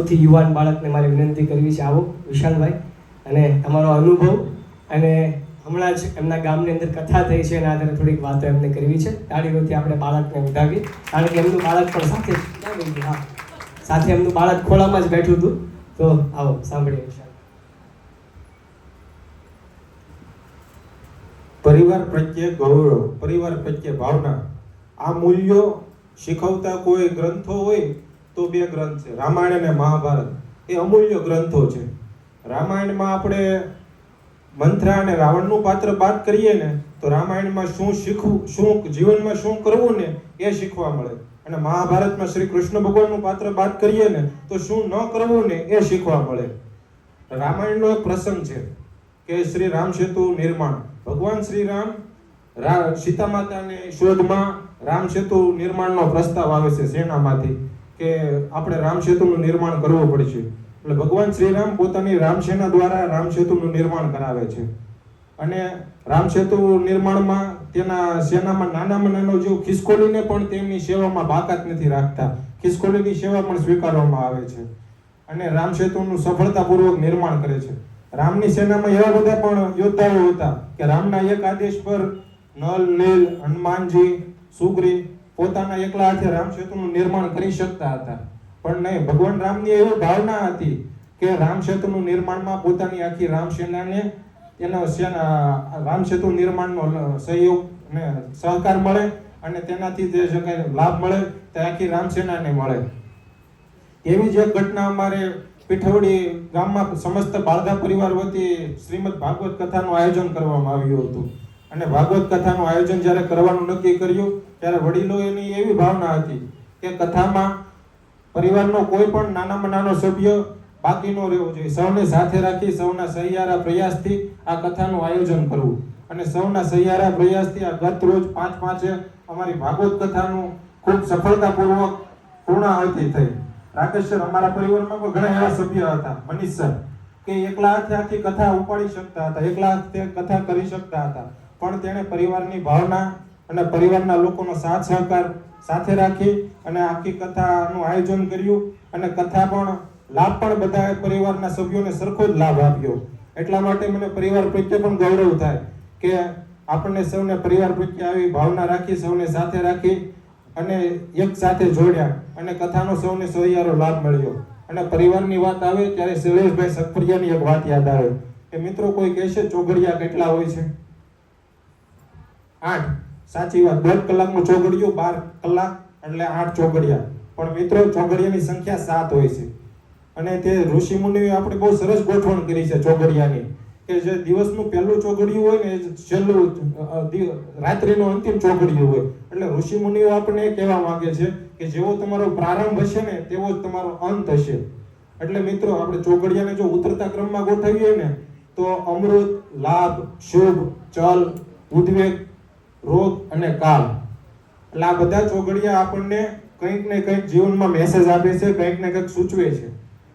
સૌથી યુવાન બાળકને મારી વિનંતી કરવી છે, આવો, વિશાલભાઈ. અને તમારો અનુભવ અને હમણાં જ એમના ગામની અંદર કથા થઈ છે, એના આધારે થોડીક વાતો એમને કરવી છે. તાળીઓથી આપણે બાળકને ઉઠાવીએ. કારણ કે એમનું બાળક પણ સાથે? હા. સાથે એમનું બાળક ખોળામાં જ બેઠું હતું. તો આવો, સાંભળીએ વિશાલ. પરિવાર પ્રત્યે ગૌરવ, પરિવાર પ્રત્યે ભાવના. આ મૂલ્યો શીખવતા કોઈ ગ્રંથો હોય તો બે ગ્રંથ છે. રામાયણ અને મહાભારત. એ અમૂલ્ય ગ્રંથો છે. રામાયણમાં આપણે મંથરા અને રાવણનું પાત્ર બાદ કરીએ ને, તો રામાયણમાં શું શીખવું, શું જીવનમાં શું કરવું ને, એ શીખવા મળે. અને મહાભારતમાં શ્રી કૃષ્ણ ભગવાનનું પાત્ર બાદ કરીએ ને, તો શું ન કરવું ને, એ શીખવા મળે. રામાયણનો એક પ્રસંગ છે કે શ્રી રામ સેતુ નિર્માણ. ભગવાન શ્રી રામ સીતા માતાની શોધમાં રામ સેતુ નિર્માણનો પ્રસ્તાવ આવે છે સેનામાંથી. કે આપણે રામ સેતુનું નિર્માણ કરવું પડશે. એટલે ભગવાન શ્રીરામ પોતાની રામસેના દ્વારા રામ સેતુનું નિર્માણ કરાવે છે. અને રામ સેતુ નિર્માણમાં તેના સેનામાં નાનામાં નાનો જીવ ખિસકોલીને પણ તેમની સેવામાં બાકાત નથી રાખતા. ખિસકોલીની સેવા પણ સ્વીકારવામાં આવે છે. અને રામ સેતુનું સફળતાપૂર્વક નિર્માણ કરે છે. રામની સેનામાં એવા બધા પણ યોદ્ધાઓ હતા કે રામના એક આદેશ પર નલ, નીલ, હનુમાનજી સુગ્રી પોતાના એકલા હાથે રામ સેતુનું નિર્માણ કરી શકતા હતા. પણ નહીં, ભગવાન રામની એવી ભાવના હતી કે રામ સેતુનું નિર્માણમાં પોતાની આખી રામ સેનાને સેના, રામ સેતુ નિર્માણનો સહયોગ ને સહકાર મળે અને તેનાથી જે જે કંઈ લાભ મળે તે આખી રામ સેનાને મળે. એવી જ એક ઘટના અમારે પીઠવડી ગામમાં સમસ્ત બાળધા પરિવાર વતી શ્રીમદ ભાગવત કથાનું આયોજન કરવામાં આવ્યું હતું. અને ભાગવત કથાનું આયોજન જ્યારે કરવાનું નક્કી કર્યું ત્યારે વડીલો એની એવી ભાવના હતી કે કથામાં પરિવારનો કોઈ પણ નાનામાં નાનો સભ્ય બાકી ન રહેવો જોઈએ. સૌને સાથે રાખી, સૌના સહિયારા પ્રયાસથી આ કથાનું આયોજન કરવું. અને સૌના સહિયારા પ્રયાસથી આ ગત રોજ પાંચ પાંચે અમારી ભાગવત કથાનું ખૂબ સફળતાપૂર્વક પૂર્ણાહુતિ થઈ. રાકેશ સર અમારા પરિવારમાં પણ ઘણા એવા સભ્ય હતા. મનીષ સર, કે એકલા હાથે આખી કથા ઉપાડી શકતા હતા, એકલા હાથે કથા કરી શકતા હતા. પણ તેણે પરિવારની ભાવના અને પરિવારના લોકોનો સાથ સહકાર સાથે રાખી અને આખી કથાનું આયોજન કર્યું અને કથા પણ લાભ પણ બધા પરિવારના સભ્યોને સરખો જ લાભ આપ્યો. એટલા માટે મને પરિવાર પ્રત્યે પણ ગૌરવ થાય કે આપણને સૌને પરિવાર પ્રત્યે આવી ભાવના રાખી, સૌને સાથે રાખી અને એક સાથે જોડ્યા અને કથાનો સૌને સહિયારો લાભ મળ્યો. અને પરિવારની વાત આવે ત્યારે શૈલેષભાઈ સખપરિયાની એક વાત યાદ આવે. કે મિત્રો કોઈ કહેશે ચોઘડિયા કેટલા હોય છે? આઠ. સાચી વાત. દોઢ કલાકનું ચોઘડિયું બાર કલાક એટલે આઠ ચોઘડિયા. પણ મિત્રો, ચોઘડિયાની સંખ્યા સાત હોય છે. અને તે ઋષિ મુનિએ આપણે બહુ સરસ ગોઠવણ કરી છે ચોઘડિયાની, કે જે દિવસનું પહેલું ચોઘડિયું હોય ને છેલ્લું રાત્રિનું અંતિમ ચોઘડિયું હોય. એટલે ઋષિ મુનિઓ આપણને એ કહેવા માંગે છે કે જેવો તમારો પ્રારંભ હશે ને, તેવો જ તમારો અંત હશે. એટલે મિત્રો, આપણે ચોઘડિયાને જો ઉતરતા ક્રમમાં ગોઠવીએ ને, તો અમૃત, લાભ, શુભ, ચલ, ઉદ્વેગ રોગ અને કાલ. એટલે આ બધા ચોઘડિયા આપણને કંઈક ને કંઈક જીવનમાં મેસેજ આપે છે, કંઈક ને કંઈક સૂચવે છે.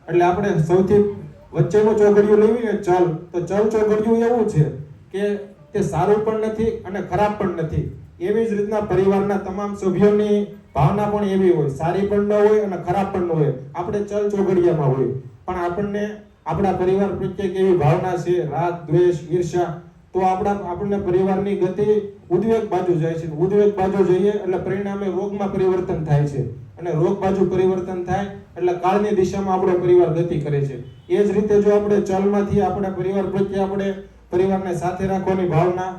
એટલે આપણે સૌથી વચ્ચેનું ચોઘડિયું લેવી ને ચલ, તો ચલ ચોઘડિયું એવું છે કે તે સારું પણ નથી અને ખરાબ પણ નથી. એવી જ રીતના પરિવારના તમામ સભ્યોની ભાવના પણ એવી હોય. સારી પણ ન હોય અને ખરાબ પણ ન હોય. આપણે ચલ ચોઘડિયામાં હોય. પણ આપણને આપણા પરિવાર પ્રત્યે કેવી ભાવના છે? રાગ, દ્વેષ ઈર્ષા તો આપણા આપણને પરિવારની ગતિ ઉદ્વેગ બાજુ જાય છે. ઉદ્વેગ બાજુ જઈએ એટલે પરિણામે રોગમાં પરિવર્તન થાય છે. અને રોગ બાજુ પરિવર્તન થાય એટલે કાળની દિશામાં આપણો પરિવાર ગતિ કરે છે. એ જ રીતે જો આપણે ચલમાંથી આપણા પરિવાર પ્રત્યે આપણે પરિવારને સાથે રાખવાની ભાવના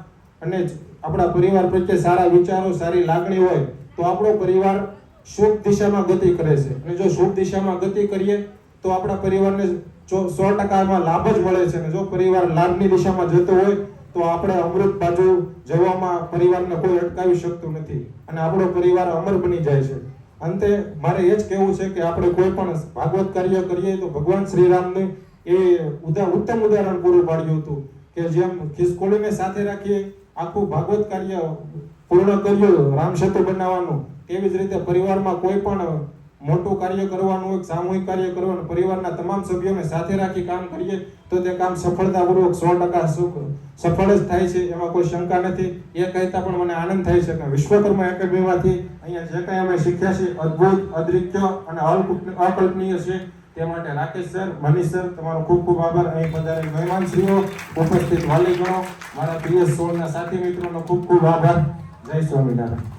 અને આપણા પરિવાર પ્રત્યે સારા વિચારો, સારી લાગણી હોય તો આપણો પરિવાર શુભ દિશામાં ગતિ કરે છે. અને જો શુભ દિશામાં ગતિ કરીએ તો આપણા પરિવારને સો ટકામાં લાભ જ મળે છે. અને જો પરિવાર લાભની દિશામાં જતો હોય તો આપણે અમૃત બાજુ જવામાં પરિવારને કોઈ અટકાવી શકતું નથી અને આપણો પરિવાર અમર બની જાય છે. અંતે મારે એ જ કહેવું છે કે આપણે કોઈ પણ ભાગવત કાર્ય કરીએ તો ભગવાન શ્રી રામનું એ ઉદા, ઉત્તમ ઉદાહરણ પૂરું પાડ્યું હતું કે જેમ ખિસકોળીને સાથે રાખીએ, આખું ભાગવત કાર્ય પૂર્ણ કર્યું, રામ સેતુ બનાવવાનું, તેવી જ રીતે પરિવારમાં કોઈ પણ મોટું કાર્ય કરવાનું હોય સામૂહિક કાર્ય કરવાનું, પરિવારના તમામ સભ્યોને સાથે રાખી કામ કરીએ, તો તે કામ સફળતાપૂર્વક સો ટકા સફળ જ થાય છે, એમાં કોઈ શંકા નથી. એ કહેતા પણ મને આનંદ થાય છે કે વિશ્વકર્મા એકેડમીમાંથી અહીંયા જે કંઈ અમે શીખ્યા છે અદ્ભુત અદ્રિત્ય અને અકલ્પનીય છે, તે માટે રાકેશ સર, મનીષ સર, તમારો ખૂબ ખૂબ આભાર. અહીં પધારેલ મહેમાનશ્રીઓ ઉપસ્થિત વાલીગણો મારા પીએસ સોળના સાથી મિત્રોનો ખૂબ ખૂબ આભાર. જય સ્વામિનારાયણ.